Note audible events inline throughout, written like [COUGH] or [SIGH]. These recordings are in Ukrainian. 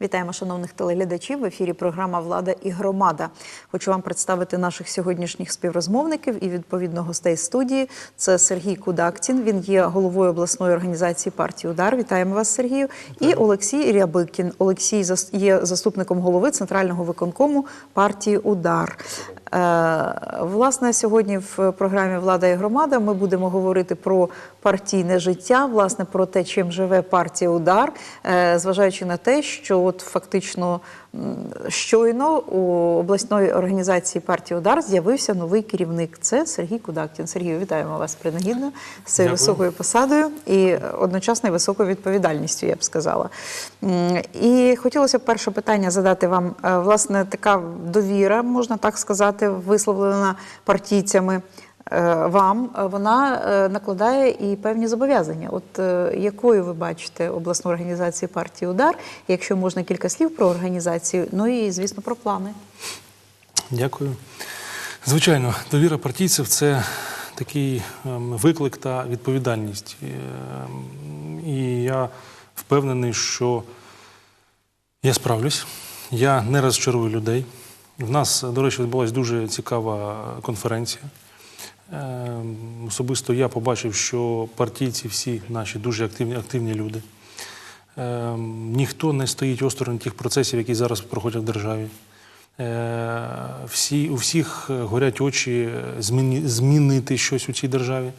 Вітаємо шановних телеглядачів в ефірі. Програма Влада і громада. Хочу вам представити наших сьогоднішніх співрозмовників і відповідно гостей студії. Це Сергій Кудактін. Він є головою обласної організації партії Удар. Вітаємо вас, Сергію. І Олексій Рябикін. Олексій є заступником голови центрального виконкому партії Удар. Е, Власне, сьогодні в програмі Влада і громада ми будемо говорити про партійне життя, власне, про те, чим живе партія Удар, е, зважаючи на те, що от фактично щойно у обласної організації партії Удар з'явився новий керівник. Це Сергій Кудактін. Сергію, вітаємо вас принагідно з цією високою посадою і одночасно високою відповідальністю, я б сказала. І хотілося б перше питання задати вам. Е, Власне, така довіра, можна так сказати, висловлена партійцями вам, е, вона е, накладає і певні зобов'язання. От е, якою ви бачите обласну організацію партії Удар, якщо можна кілька слів про організацію, ну і звісно про плани. Дякую. Звичайно, довіра партійців це такий ем, виклик та відповідальність. І я впевнений, що я справлюсь. Я не розчарую людей. В нас, до речі, відбулася дуже цікава конференція. Ем, Особисто я побачив, що партійці всі наші дуже активні, активні люди. Ем, Ніхто не стоїть осторонь тих процесів, які зараз проходять в державі. Е, Всі, у всіх е, горять очі е, зміні, змінити щось у цій державі.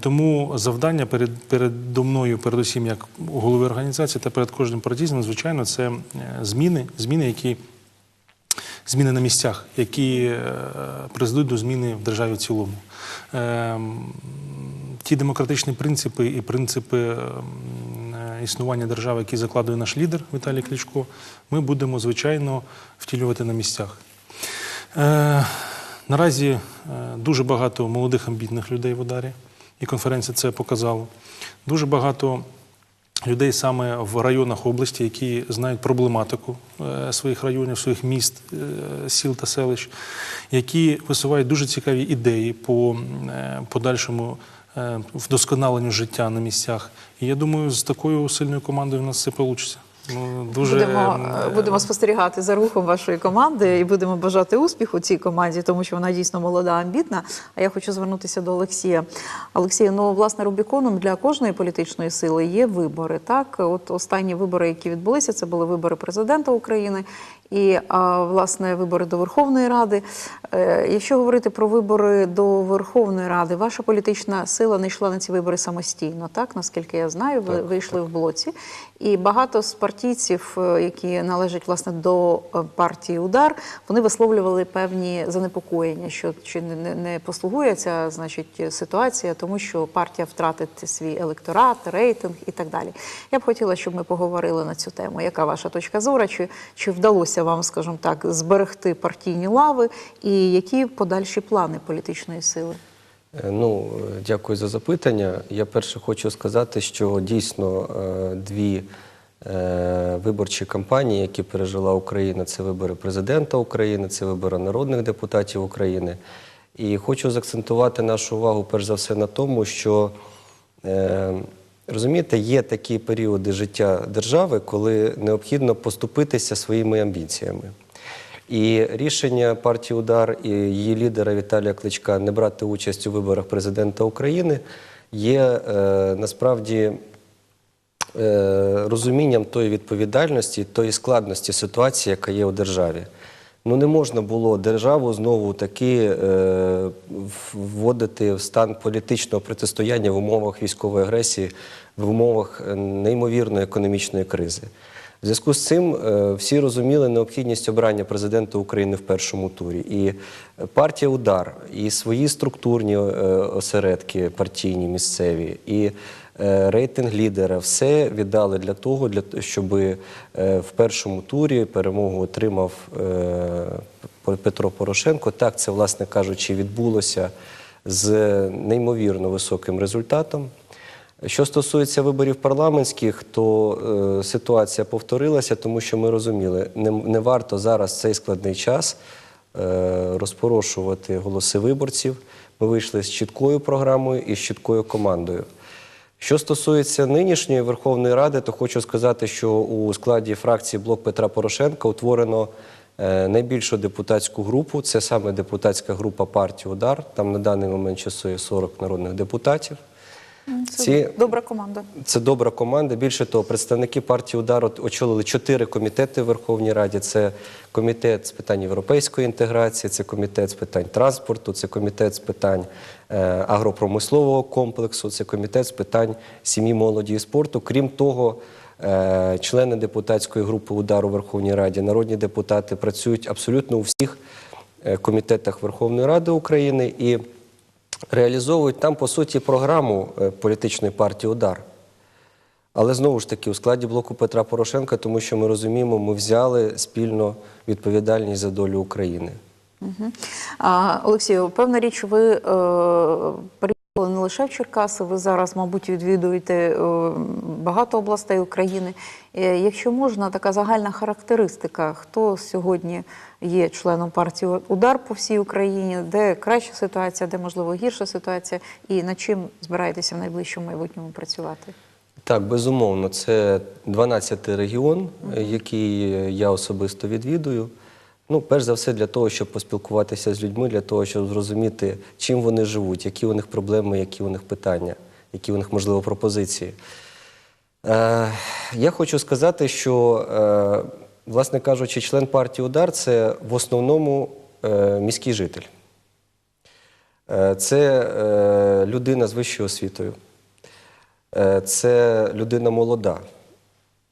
Тому завдання перед, передо мною, передусім, як голови організації та перед кожним партійцем, звичайно, це зміни, зміни, які зміни на місцях, які е, призведуть до зміни в державі в цілому. Ем, Ті демократичні принципи і принципи ем, е, існування держави, які закладує наш лідер Віталій Кличко, ми будемо, звичайно, втілювати на місцях. Е, Наразі дуже багато молодих амбітних людей в ударі, і конференція це показала. Дуже багато людей саме в районах області, які знають проблематику е, своїх районів, своїх міст, е, сіл та селищ, які висувають дуже цікаві ідеї по е, подальшому вдосконаленню життя на місцях. І я думаю, з такою сильною командою в нас це вийде. Ну, дуже, будемо, е, будемо спостерігати за рухом вашої команди і будемо бажати успіху цій команді, тому що вона дійсно молода, амбітна. А я хочу звернутися до Олексія. Олексія, ну власне Рубіконом для кожної політичної сили є вибори. Так, от останні вибори, які відбулися, це були вибори президента України і власне вибори до Верховної Ради. Е, Якщо говорити про вибори до Верховної Ради, ваша політична сила не йшла на ці вибори самостійно, так наскільки я знаю, ви вийшли в блоці. І багато з партійців, е, які належать власне до е, партії Удар, вони висловлювали певні занепокоєння, що чи не, не, послугує значить ситуація, тому що партія втратить свій електорат, рейтинг і так далі. Я б хотіла, щоб ми поговорили на цю тему. Яка ваша точка зору? Чи, чи вдалося вам, скажімо так, зберегти партійні лави, і які подальші плани політичної сили? Е, Ну, е, дякую за запитання. Я перше хочу сказати, що дійсно е, дві виборчі кампанії, які пережила Україна, це вибори президента України, це вибори народних депутатів України. І хочу заакцентувати нашу увагу перш за все на тому, що розумієте, є такі періоди життя держави, коли необхідно поступитися своїми амбіціями. І рішення партії Удар і її лідера Віталія Кличка не брати участь у виборах президента України є е, насправді е, розумінням тої відповідальності, тої складності ситуації, яка є у державі. Ну не можна було державу знову таки е, вводити в стан політичного протистояння в умовах військової агресії, в умовах неймовірної економічної кризи. В зв'язку з цим е, всі розуміли необхідність обрання президента України в першому турі. І партія Удар, і свої структурні е, осередки партійні місцеві, і е, рейтинг лідера все віддали для того, для щоб е, в першому турі перемогу отримав е, Петро Порошенко. Так це, власне кажучи, відбулося з неймовірно високим результатом. Що стосується виборів парламентських, то е, ситуація повторилася, тому що ми розуміли, не, не варто зараз цей складний час е, розпорошувати голоси виборців. Ми вийшли з чіткою програмою і з чіткою командою. Що стосується нинішньої Верховної Ради, то хочу сказати, що у складі фракції Блок Петра Порошенка утворено е, найбільшу депутатську групу. Це саме депутатська група партії Удар. Там на даний момент часує 40 народних депутатів. Це Ці- добра команда. Це добра команда. Більше того, представники партії Удар очолили чотири комітети в Верховній Раді. Це комітет з питань європейської інтеграції, це комітет з питань транспорту, це комітет з питань е, агропромислового комплексу, це комітет з питань сім'ї, молоді і спорту. Крім того, е, члени депутатської групи Удар у Верховній Раді, народні депутати працюють абсолютно у всіх е, комітетах Верховної Ради України і реалізовують там, по суті, програму е, політичної партії Удар. Але знову ж таки у складі блоку Петра Порошенка, тому що ми розуміємо, ми взяли спільно відповідальність за долю України. Олексію, певна річ, ви е, приїхали не лише в Черкаси, ви зараз, мабуть, відвідуєте е, багато областей України. Е, якщо можна, така загальна характеристика, хто сьогодні є членом партії Удар по всій Україні, де краща ситуація, де можливо гірша ситуація, і над чим збираєтеся в найближчому майбутньому працювати? Так, безумовно, це 12-й регіон, який я особисто відвідую. Ну, перш за все, для того, щоб поспілкуватися з людьми, для того, щоб зрозуміти, чим вони живуть, які у них проблеми, які у них питання, які у них, можливо, пропозиції. Е, я хочу сказати, що, е, власне кажучи, член партії Удар це в основному е, міський житель. Е, Це е, людина з вищою освітою. Це людина молода,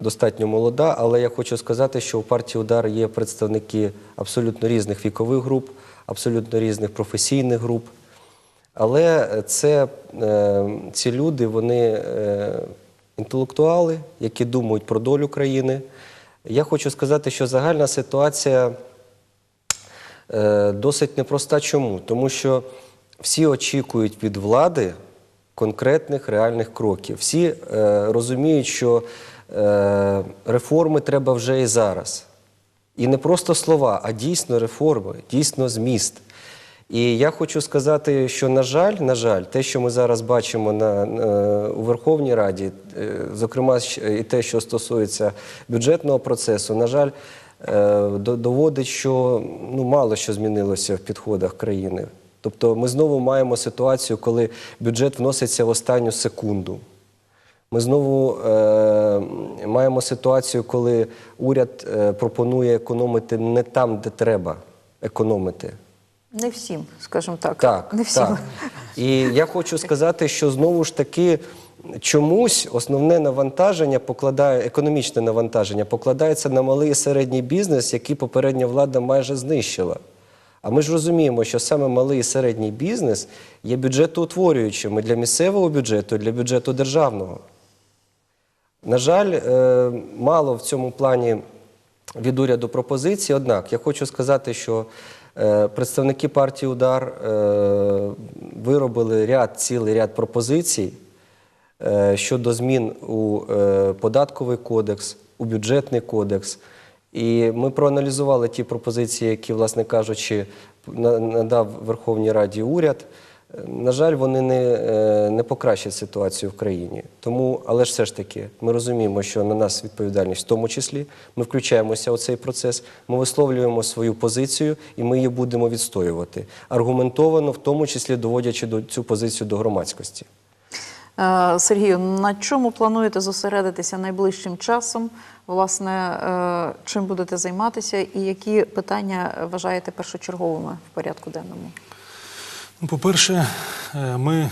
достатньо молода, але я хочу сказати, що у партії Удар є представники абсолютно різних вікових груп, абсолютно різних професійних груп. Але це, ці люди, вони інтелектуали, які думають про долю країни. Я хочу сказати, що загальна ситуація е, досить непроста. Чому? Тому що всі очікують від влади конкретних реальних кроків. Всі е, розуміють, що е, реформи треба вже і зараз. І не просто слова, а дійсно реформи, дійсно зміст. І я хочу сказати, що на жаль, на жаль, те, що ми зараз бачимо на, на- у Верховній Раді, е, зокрема і те, що стосується бюджетного процесу, на жаль, е, доводить, що ну, мало що змінилося в підходах країни. Тобто ми знову маємо ситуацію, коли бюджет вноситься в останню секунду. Ми знову е, маємо ситуацію, коли уряд е, пропонує економити не там, де треба економити. Не всім, скажімо так. Так, не всім. так. І я хочу сказати, що знову ж таки чомусь основне навантаження покладає, економічне навантаження покладається на малий і середній бізнес, який попередня влада майже знищила. А ми ж розуміємо, що саме малий і середній бізнес є бюджетоутворюючим і для місцевого бюджету, для бюджету державного. На жаль, е, мало в цьому плані від уряду пропозицій. Однак я хочу сказати, що представники партії Удар е, виробили ряд, цілий ряд пропозицій е, щодо змін у е, податковий кодекс, у бюджетний кодекс. І ми проаналізували ті пропозиції, які, власне кажучи, на- надав Верховній Раді уряд. На жаль, вони не, е, не покращать ситуацію в країні. Тому, але ж все ж таки, ми розуміємо, що на нас відповідальність в тому числі. Ми включаємося у цей процес, ми висловлюємо свою позицію і ми її будемо відстоювати. Аргументовано, в тому числі доводячи до цю позицію до громадськості. Е, Сергію, на чому плануєте зосередитися найближчим часом? Власне, е, чим будете займатися, і які питання вважаєте першочерговими в порядку денному? По-перше, е, ми е,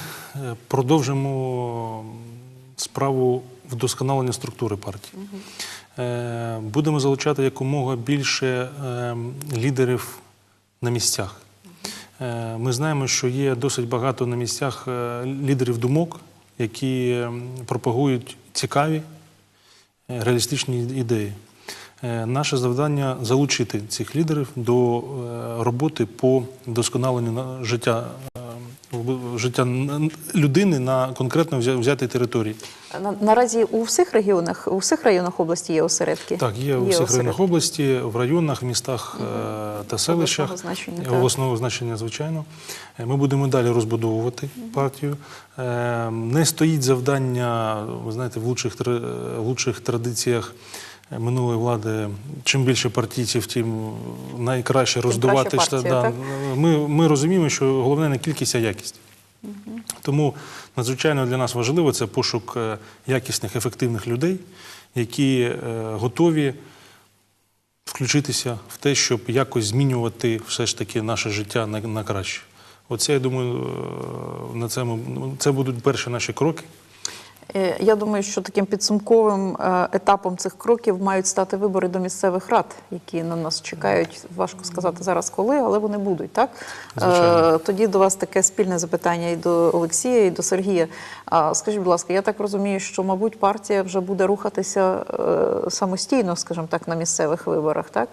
продовжимо справу вдосконалення структури партії. Е, Будемо залучати якомога більше лідерів на місцях. Ми знаємо, що є досить багато на місцях лідерів думок, які е, пропагують цікаві, реалістичні ідеї. Е, Наше завдання залучити цих лідерів до е, роботи по вдосконаленню на- життя е, життя людини на конкретно взя- взятій території. На, наразі у всіх регіонах, у всіх районах області є осередки? Так, є у всіх осередки. районах області, в районах, містах та селищах. Обласного значення. Обласного значення, звичайно. Ми будемо далі розбудовувати партію. Не стоїть завдання, ви знаєте, в лучших, в лучших традиціях минулої влади, чим більше партійців, тим найкраще роздувати. партія, Да. Ми, ми розуміємо, що головне не кількість, а якість. Тому надзвичайно для нас важливо це пошук е, якісних, ефективних людей, які е, готові включитися в те, щоб якось змінювати все ж таки наше життя на, на краще. Оце, я думаю, е, на це, ми, ну, це будуть перші наші кроки. Е, Я думаю, що таким підсумковим е, етапом цих кроків мають стати вибори до місцевих рад, які на нас чекають. Важко сказати зараз коли, але вони будуть, так? Звичайно. Е, Тоді до вас таке спільне запитання і до Олексія, і до Сергія. Скажіть, будь ласка, я так розумію, що, мабуть, партія вже буде рухатися самостійно, скажімо так, на місцевих виборах, так?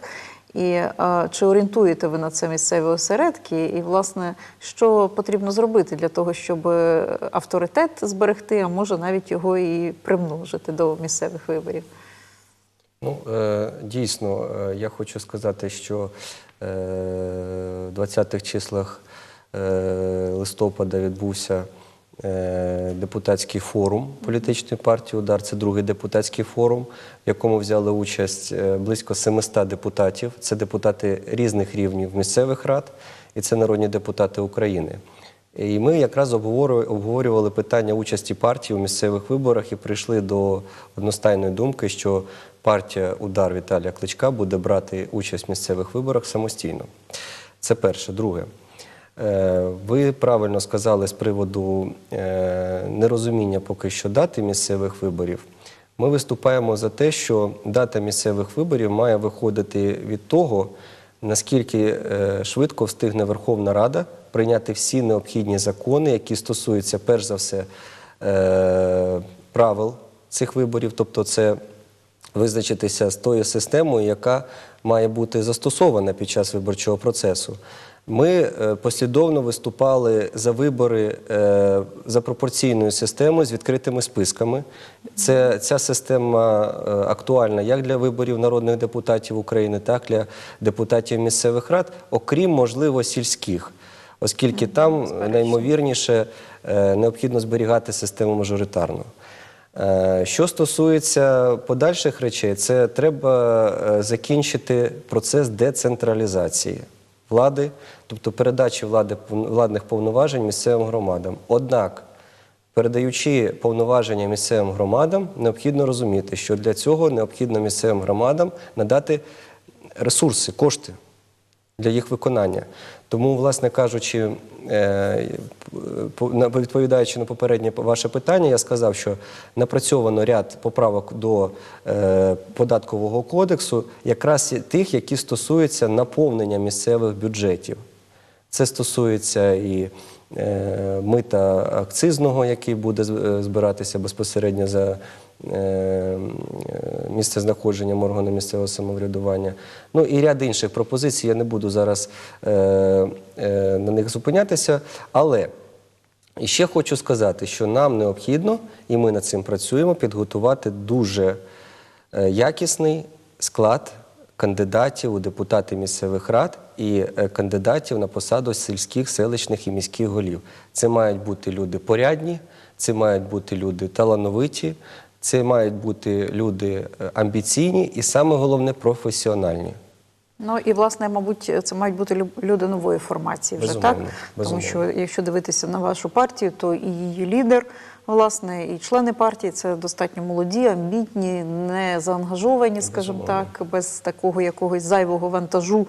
І е, чи орієнтуєте ви на це місцеві осередки? І, власне, що потрібно зробити для того, щоб е, авторитет зберегти, а може навіть його і примножити до місцевих виборів? Ну, е, дійсно, е, я хочу сказати, що е, в 20-х числах е, листопада відбувся депутатський форум політичної партії Удар. Це другий депутатський форум, в якому взяли участь е, близько 700 депутатів. Це депутати різних рівнів місцевих рад, і це народні депутати України. І ми якраз обговорю- обговорювали питання участі партії у місцевих виборах і прийшли до одностайної думки, що партія Удар Віталія Кличка буде брати участь в місцевих виборах самостійно. Це перше. Друге. Е, Ви правильно сказали з приводу е, нерозуміння поки що дати місцевих виборів. Ми виступаємо за те, що дата місцевих виборів має виходити від того, наскільки е, швидко встигне Верховна Рада прийняти всі необхідні закони, які стосуються перш за все правил цих виборів, тобто це визначитися з тою системою, яка має бути застосована під час виборчого процесу. Ми е, послідовно виступали за вибори е, за пропорційною системою з відкритими списками. Це, ця система е, актуальна як для виборів народних депутатів України, так і для депутатів місцевих рад, окрім, можливо, сільських, оскільки там наймовірніше необхідно зберігати систему мажоритарну. Що стосується подальших речей, це треба закінчити процес децентралізації влади, тобто передачі влади, владних повноважень місцевим громадам. Однак, передаючи повноваження місцевим громадам, необхідно розуміти, що для цього необхідно місцевим громадам надати ресурси, кошти для їх виконання. Тому, власне кажучи, е, відповідаючи на попереднє ваше питання, я сказав, що напрацьовано ряд поправок до е, податкового кодексу, якраз тих, які стосуються наповнення місцевих бюджетів. Це стосується і е, мита акцизного, який буде збиратися безпосередньо за місце знаходження органу місцевого самоврядування. Ну і ряд інших пропозицій. Я не буду зараз е, е, на них зупинятися. Але ще хочу сказати, що нам необхідно, і ми над цим працюємо, підготувати дуже е, якісний склад кандидатів у депутати місцевих рад і е, кандидатів на посаду сільських, селищних і міських голів. Це мають бути люди порядні, це мають бути люди талановиті, це мають бути люди е, амбіційні і саме головне професіональні. Ну і власне, мабуть, це мають бути лю- люди нової формації вже Безумовно, так. безумовно. Тому що якщо дивитися на вашу партію, то і її лідер, власне, і члени партії це достатньо молоді, амбітні, не заангажовані, скажімо так, без такого якогось зайвого вантажу.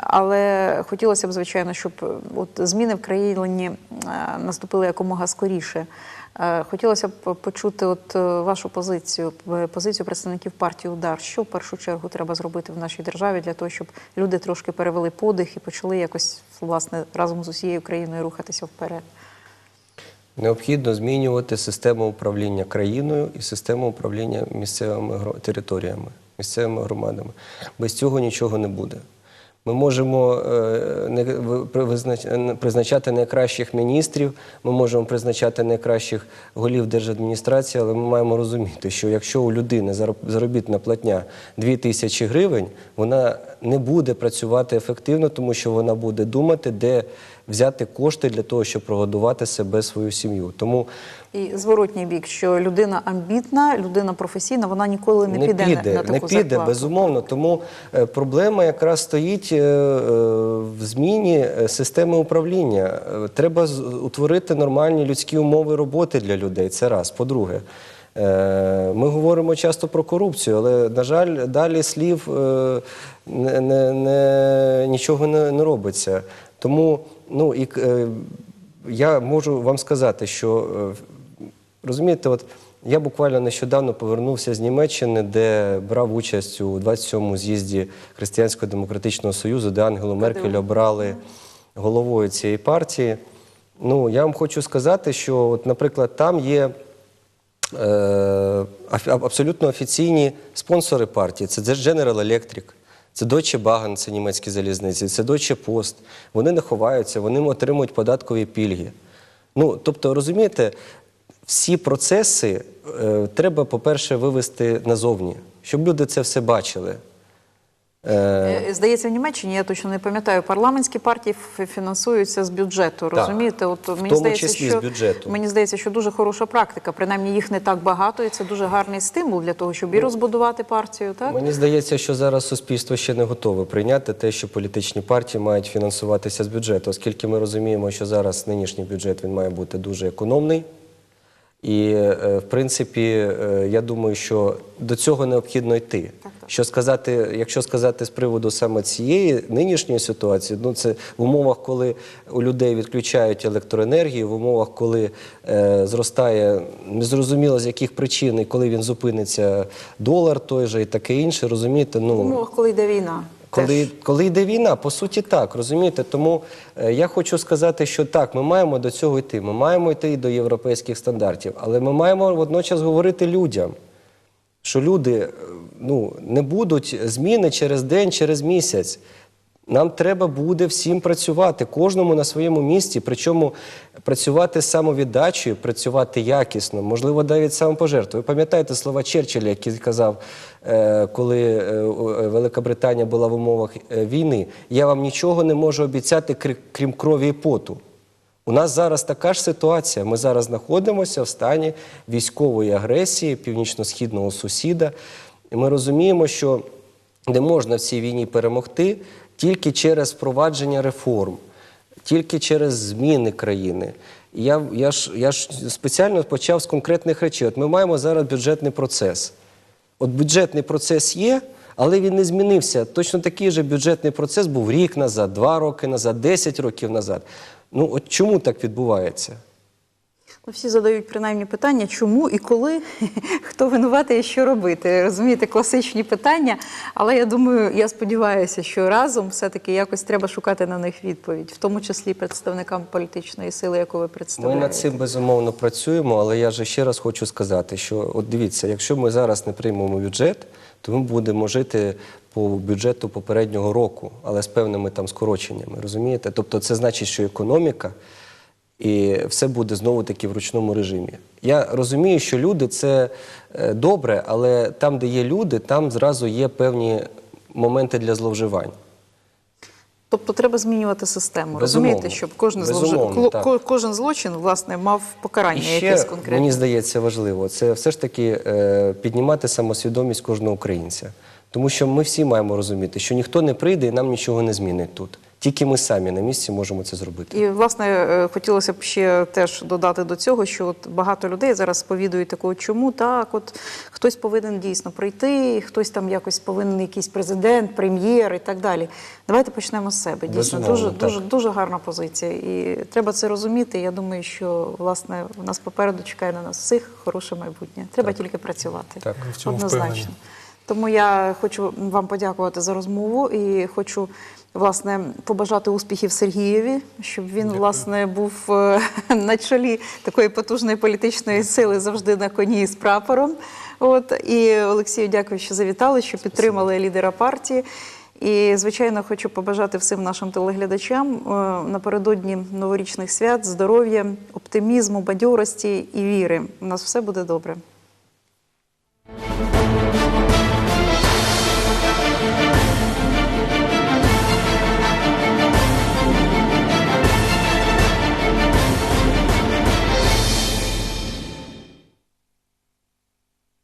Але хотілося б, звичайно, щоб е, от зміни в країні е, наступили якомога скоріше. Е, Хотілося б почути от е, вашу позицію, е, позицію представників партії Удар. Що в першу чергу треба зробити в нашій державі для того, щоб люди трошки перевели подих і почали якось власне разом з усією країною рухатися вперед. Необхідно змінювати систему управління країною і систему управління місцевими територіями, місцевими громадами. Без цього нічого не буде. Ми можемо е, е, призначати найкращих міністрів, ми можемо призначати найкращих голів держадміністрації, але ми маємо розуміти, що якщо у людини зароб- заробітна платня 2 тисячі гривень, вона не буде працювати ефективно, тому що вона буде думати, де взяти кошти для того, щоб прогодувати себе свою сім'ю. Тому І зворотній бік, що людина амбітна, людина професійна, вона ніколи не, не піде, піде, на, таку не піде, зарплату. безумовно. Тому е, проблема якраз стоїть е, е, в зміні системи управління. Треба утворити нормальні людські умови роботи для людей. Це раз. По-друге, ми говоримо часто про корупцію, але, на жаль, далі слів не, не, не, нічого не, не робиться. Тому ну, і, е, я можу вам сказати, що е, Розумієте, от я буквально нещодавно повернувся з Німеччини, де брав участь у 27-му з'їзді Християнського демократичного союзу, де Ангелу Меркель обрали головою цієї партії. Ну, я вам хочу сказати, що, от, наприклад, там є е, абсолютно офіційні спонсори партії. Це General Electric, це Deutsche Bahn, це німецькі залізниці, це Deutsche Post. Вони не ховаються, вони отримують податкові пільги. Ну, тобто, розумієте, всі процеси е, треба, по-перше, вивести назовні, щоб люди це все бачили. Е, Е, Здається, в Німеччині я точно не пам'ятаю. Парламентські партії фінансуються з бюджету. Розумієте, от мені тому здається, числі що з бюджету. мені здається, що дуже хороша практика. Принаймні їх не так багато, і це дуже гарний стимул для того, щоб і розбудувати партію. Так Мені здається, що зараз суспільство ще не готове прийняти те, що політичні партії мають фінансуватися з бюджету, оскільки ми розуміємо, що зараз нинішній бюджет він має бути дуже економний. І, е, в принципі, е, я думаю, що до цього необхідно йти. Що сказати, якщо сказати з приводу саме цієї нинішньої ситуації, ну це в умовах, коли у людей відключають електроенергію, в умовах, коли е, зростає незрозуміло з яких причин, і коли він зупиниться долар той же і таке інше, розумієте, ну в умовах, коли йде війна. Коли, коли йде війна, по суті, так, розумієте? Тому е, я хочу сказати, що так, ми маємо до цього йти. Ми маємо йти і до європейських стандартів, але ми маємо водночас говорити людям, що люди е, ну, не будуть зміни через день, через місяць. Нам треба буде всім працювати, кожному на своєму місці, причому працювати самовіддачею, працювати якісно, можливо, навіть самопожертвою. Ви пам'ятаєте слова Черчилля, який казав, е, коли е, Велика Британія була в умовах е, війни: я вам нічого не можу обіцяти, крім крові і поту. У нас зараз така ж ситуація. Ми зараз знаходимося в стані військової агресії північно-східного сусіда. Ми розуміємо, що не можна в цій війні перемогти тільки через впровадження реформ, тільки через зміни країни. Я, я, ж, я ж спеціально почав з конкретних речей. От ми маємо зараз бюджетний процес. От бюджетний процес є, але він не змінився. Точно такий же бюджетний процес був рік назад, два роки назад, 10 років назад. Ну от чому так відбувається? Ну, Всі задають принаймні питання, чому і коли, [LAUGHS] хто винуватий і що робити. Розумієте, класичні питання. Але я думаю, я сподіваюся, що разом все-таки якось треба шукати на них відповідь, в тому числі представникам політичної сили, яку ви Ми над цим безумовно працюємо, але я же ще раз хочу сказати, що от дивіться, якщо ми зараз не приймемо бюджет, то ми будемо жити по бюджету попереднього року, але з певними там скороченнями. Розумієте? Тобто це значить, що економіка і все буде знову таки в ручному режимі. Я розумію, що люди це е, добре, але там, де є люди, там зразу є певні моменти для зловживань. Тобто треба змінювати систему. Безумовно. Розумієте, щоб кожен, зловжи... кожен злочин власне мав покарання І ще, якесь конкретне. мені здається, важливо це все ж таки е, піднімати самосвідомість кожного українця. Тому що ми всі маємо розуміти, що ніхто не прийде і нам нічого не змінить тут. Тільки ми самі на місці можемо це зробити. І власне е, хотілося б ще теж додати до цього, що от багато людей зараз сповідують такого, чому так, от хтось повинен дійсно прийти, хтось там якось повинен якийсь президент, прем'єр і так далі. Давайте почнемо з себе. Дійсно, Безумовно, дуже так. дуже дуже гарна позиція. І треба це розуміти. Я думаю, що власне в нас попереду чекає на нас всіх хороше майбутнє. Треба тільки працювати. Так, в цьому однозначно. впевнені. Тому я хочу вам подякувати за розмову і хочу власне побажати успіхів Сергієві, щоб він власне був е, [LAUGHS] на чолі такої потужної політичної сили завжди на коні з прапором. От і Олексію, дякую, що завітали, що підтримали лідера партії. І, звичайно, хочу побажати всім нашим телеглядачам е, напередодні новорічних свят здоров'я, оптимізму, бадьорості і віри. У нас все буде добре.